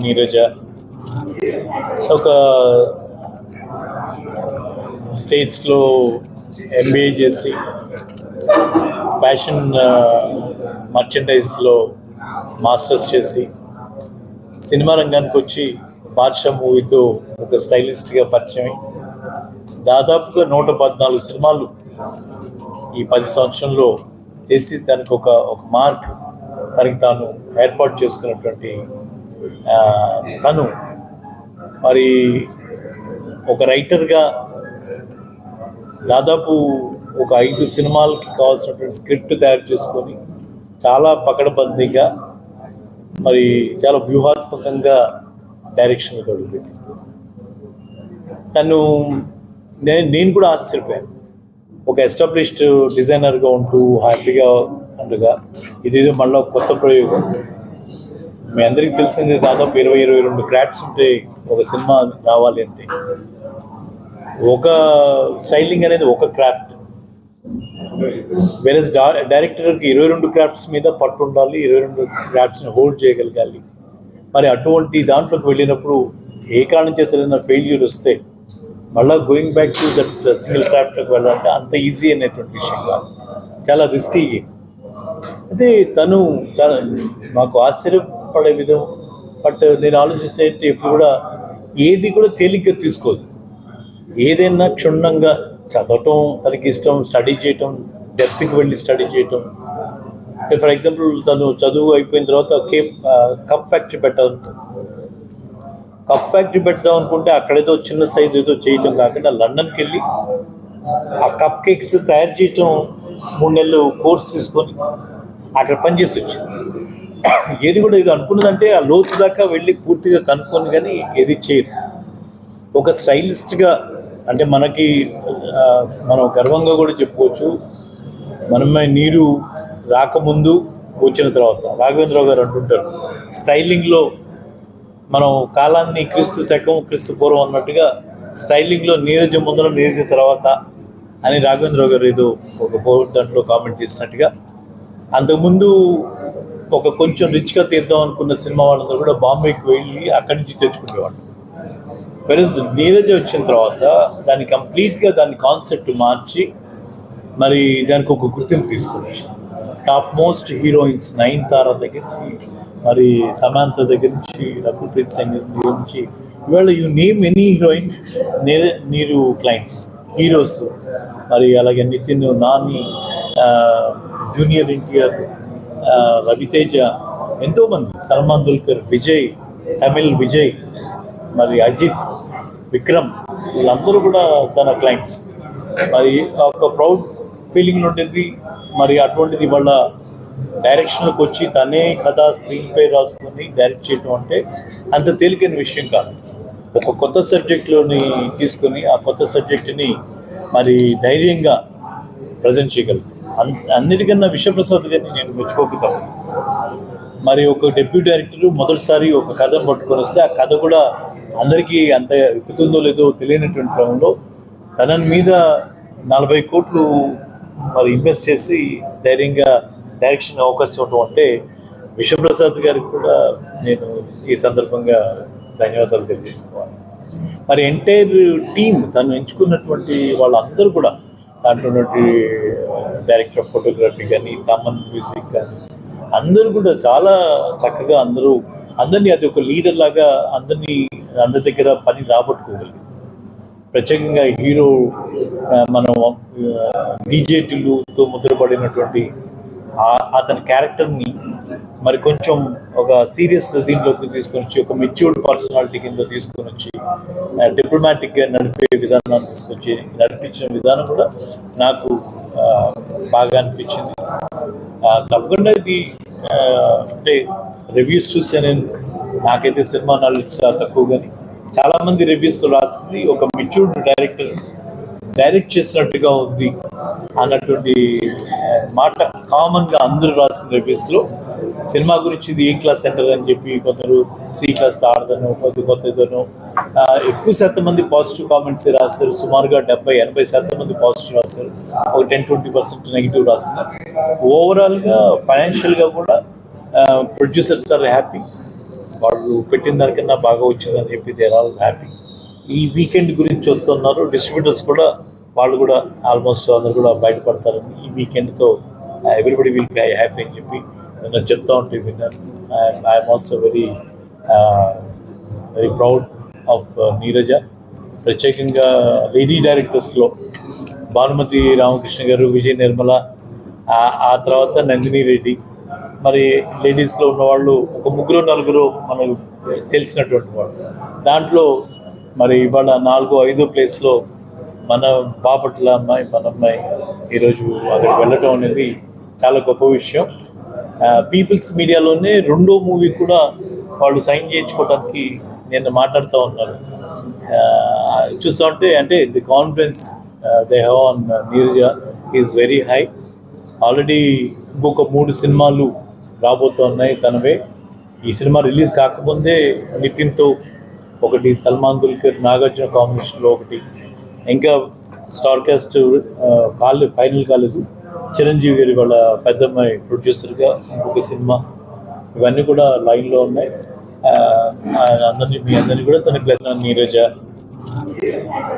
నీరజ. ఒక స్టేట్స్లో ఎంబీఏ చేసి ఫ్యాషన్ మర్చెండైజ్లో మాస్టర్స్ చేసి సినిమా రంగానికి వచ్చి బాద్షా మూవీతో ఒక స్టైలిస్ట్గా పరిచయం దాదాపుగా నూట పద్నాలుగు సినిమాలు ఈ పది సంవత్సరంలో చేసి తనకు ఒక ఒక మార్క్ తనకి తాను ఏర్పాటు చేసుకున్నటువంటి తను. మరి ఒక రైటర్గా దాదాపు ఒక ఐదు సినిమాలకి కావాల్సినటువంటి స్క్రిప్ట్ తయారు చేసుకొని చాలా పకడబందీగా మరి చాలా వ్యూహాత్మకంగా డైరెక్షన్ అడుగుపెట్టి తను నేను నేను కూడా ఆశ్చర్యపోయాను. ఒక ఎస్టాబ్లిష్డ్ డిజైనర్గా ఉంటూ హ్యాపీగా ఉండగా ఇదేదో మళ్ళీ కొత్త ప్రయోగం. మీ అందరికీ తెలిసింది దాదాపు ఇరవై ఇరవై రెండు క్రాఫ్ట్స్ ఉంటే ఒక సినిమా రావాలి అంటే. ఒక స్టైలింగ్ అనేది ఒక క్రాఫ్ట్. వెరస్ డైరెక్టర్కి ఇరవై రెండు క్రాఫ్ట్స్ మీద పట్టు ఉండాలి ఇరవై రెండు క్రాఫ్ట్స్ని హోల్డ్ చేయగలగాలి. మరి అటువంటి దాంట్లోకి వెళ్ళినప్పుడు ఏ కారణం చేత ఫెయిల్యూర్ వస్తే మళ్ళీ going back to that single క్రాఫ్ట్లోకి వెళ్ళాలంటే అంత ఈజీ అనేటువంటి విషయం కాదు. చాలా రిస్కీ అయితే తను చాలా మాకు పడే విధం. బట్ నేను ఆలోచిస్తే ఎప్పుడు కూడా ఏది కూడా తేలిగ్గా తీసుకోదు. ఏదైనా క్షుణ్ణంగా చదవటం తనకి ఇష్టం స్టడీ చేయటం డెప్త్కి వెళ్ళి స్టడీ చేయటం. ఫర్ ఎగ్జాంపుల్ తను చదువు అయిపోయిన తర్వాత కేప్ కప్ ఫ్యాక్టరీ పెట్టాలి. కప్ ఫ్యాక్టరీ పెట్టాం అనుకుంటే అక్కడేదో చిన్న సైజు ఏదో చేయటం కాకుండా లండన్కి వెళ్ళి ఆ కప్ కేక్స్ తయారు చేయటం మూడు నెలలు కోర్స్ తీసుకొని అక్కడ పనిచేసి వచ్చింది. ఏది కూడా ఇది అనుకున్నదంటే ఆ లోతు దాకా వెళ్ళి పూర్తిగా కనుక్కొని కానీ ఏది చేయరు. ఒక స్టైలిస్ట్గా అంటే మనకి మనం గర్వంగా కూడా చెప్పుకోవచ్చు. మనమే నీరు రాకముందు వచ్చిన తర్వాత రాఘవేంద్రరావు గారు అంటుంటారు స్టైలింగ్లో మనం కాలాన్ని క్రీస్తు శకం క్రీస్తు పూర్వం అన్నట్టుగా స్టైలింగ్లో నీరజ ముందర నీరజ తర్వాత అని రాఘవేంద్రరావు గారు ఏదో ఒక దాంట్లో కామెంట్ చేసినట్టుగా అంతకుముందు ఒక కొంచెం రిచ్గా తీద్దాం అనుకున్న సినిమా వాళ్ళందరూ కూడా బాంబేకి వెళ్ళి అక్కడి నుంచి తెచ్చుకునేవాళ్ళు. వెరస్ నీరజ వచ్చిన తర్వాత దాన్ని కంప్లీట్గా దాని కాన్సెప్ట్ మార్చి మరి దానికి ఒక గుర్తింపు తీసుకొని top most heroines Nayanthara దగ్గర నుంచి మరి సమాంత దగ్గర నుంచి రఘుప్రీత్ సింగ్ దగ్గర నుంచి. ఇవాళ యూ నేమ్ ఎనీ హీరోయిన్ నీరు నీరు క్లయింట్స్ హీరోస్ మరి అలాగే నితిన్ నాని జూనియర్ ఎన్టీఆర్ రవితేజ ఎంతోమంది. సల్మాన్ దుల్కర్ విజయ్ తమిళ్ విజయ్ మరి అజిత్ విక్రమ్ వీళ్ళందరూ కూడా తన క్లయింట్స్ మరి ఒక ప్రౌడ్ ఫీలింగ్ ఉంటుంది మరి అటువంటిది వాళ్ళ డైరెక్షన్లోకి వచ్చి తనే కథ స్క్రీన్ రాసుకొని డైరెక్ట్ చేయటం అంటే అంత తేలికైన విషయం కాదు. ఒక కొత్త సబ్జెక్ట్లోని తీసుకొని ఆ కొత్త సబ్జెక్టుని మరి ధైర్యంగా ప్రజెంట్ చేయగలరు అన్నిటికన్నా విశ్వప్రసాద్ గారిని నేను మెచ్చుకోక మరి ఒక డెప్యూటీ డైరెక్టర్ మొదటిసారి ఒక కథను పట్టుకొని వస్తే ఆ కథ కూడా అందరికీ అంత ఎక్కుతుందో లేదో తెలియనటువంటి క్రమంలో తన మీద నలభై కోట్లు మరి ఇన్వెస్ట్ చేసి ధైర్యంగా డైరెక్షన్ అవకాశం ఇవ్వటం అంటే విశ్వప్రసాద్ గారికి కూడా నేను ఈ సందర్భంగా ధన్యవాదాలు తెలియజేసుకోవాలి. మరి ఎంటైర్ టీం తను ఎంచుకున్నటువంటి వాళ్ళందరూ కూడా దాంట్లో డైరెక్టర్ ఆఫ్ ఫోటోగ్రఫీ కానీ తమన్ మ్యూజిక్ కానీ అందరూ కూడా చాలా చక్కగా అందరూ అందరినీ అది ఒక లీడర్ లాగా అందరినీ అందరి దగ్గర పని రాబట్టుకోగలిగింది ప్రత్యేకంగా హీరో మనం డీజేటీలతో ముద్రపడినటువంటి అతని క్యారెక్టర్ని మరి కొంచెం ఒక సీరియస్ దీంట్లోకి తీసుకొని వచ్చి ఒక మెచ్యూర్డ్ పర్సనాలిటీ కింద తీసుకొని వచ్చి డిప్లొమాటిక్గా నడిపే విధానాన్ని తీసుకొచ్చి నడిపించిన విధానం కూడా నాకు బాగా అనిపించింది. తప్పకుండా ఇది అంటే రివ్యూస్ చూసే నేను నాకైతే సినిమా నాలెడ్జ్ చాలా తక్కువ కానీ చాలామంది రివ్యూస్లో రాసింది ఒక మెచ్యూర్డ్ డైరెక్టర్ డైరెక్ట్ చేసినట్టుగా ఉంది అన్నటువంటి మాట కామన్గా అందరూ రాసిన రివ్యూస్లో సినిమా గురించి ఇది ఏ క్లాస్ సెంటర్ అని చెప్పి కొందరు సి క్లాస్లో ఆడదను కొద్ది కొత్తదను. ఎక్కువ శాతం మంది పాజిటివ్ కామెంట్స్ రాశారు. సుమారుగా డెబ్బై ఎనభై శాతం మంది పాజిటివ్ రాశారు. ఒక టెన్ ట్వంటీ పర్సెంట్ నెగిటివ్ రాసిన ఓవరాల్గా ఫైనాన్షియల్గా కూడా ప్రొడ్యూసర్స్ ఆర్ హ్యాపీ వాళ్ళు పెట్టిన దానికన్నా బాగా వచ్చిందని చెప్పి దే ఆల్ హ్యాపీ ఈ వీకెండ్ గురించి వస్తున్నారు. డిస్ట్రిబ్యూటర్స్ కూడా వాళ్ళు కూడా ఆల్మోస్ట్ అందరు కూడా బయటపడతారని ఈ వీకెండ్తో ఎవ్రీబడి విల్ బీ హ్యాపీ అని చెప్పి నేను చెప్తా ఉంటే విన్నాను I'm also very very proud of Neeraja ప్రత్యేకంగా లేడీ డైరెక్టర్స్లో భానుమతి రామకృష్ణ గారు విజయ్ నిర్మల ఆ- తర్వాత నందిని రెడ్డి. మరి లేడీస్లో ఉన్నవాళ్ళు ఒక ముగ్గురు నలుగురు మనకు తెలిసినటువంటి వాళ్ళు. దాంట్లో మరి ఇవాళ నాలుగో ఐదో ప్లేస్లో మన బాపట్ల అమ్మాయి మన అమ్మాయి ఈరోజు అక్కడికి వెళ్ళటం అనేది చాలా గొప్ప విషయం. పీపుల్స్ మీడియాలోనే రెండో మూవీ కూడా వాళ్ళు సైన్ చేయించుకోవడానికి నేను మాట్లాడుతూ ఉన్నారు. చూస్తూ ఉంటే అంటే the confidence they have on Neeraja is very high already ఇంకొక మూడు సినిమాలు రాబోతున్నాయి తనవే. ఈ సినిమా రిలీజ్ కాకముందే నితిన్తో ఒకటి సల్మాన్ దుల్కర్ నాగార్జున కాంబినేషన్లో ఒకటి. ఇంకా star cast college final college Chiranjeevi గారి వాళ్ళ పెద్దమ్మాయి ప్రొడ్యూసర్గా ఇంకొక సినిమా. ఇవన్నీ కూడా లైన్లో ఉన్నాయి. ఆ, అందరినీ మీ అందరినీ కూడా తన ప్లస్ నీరజ.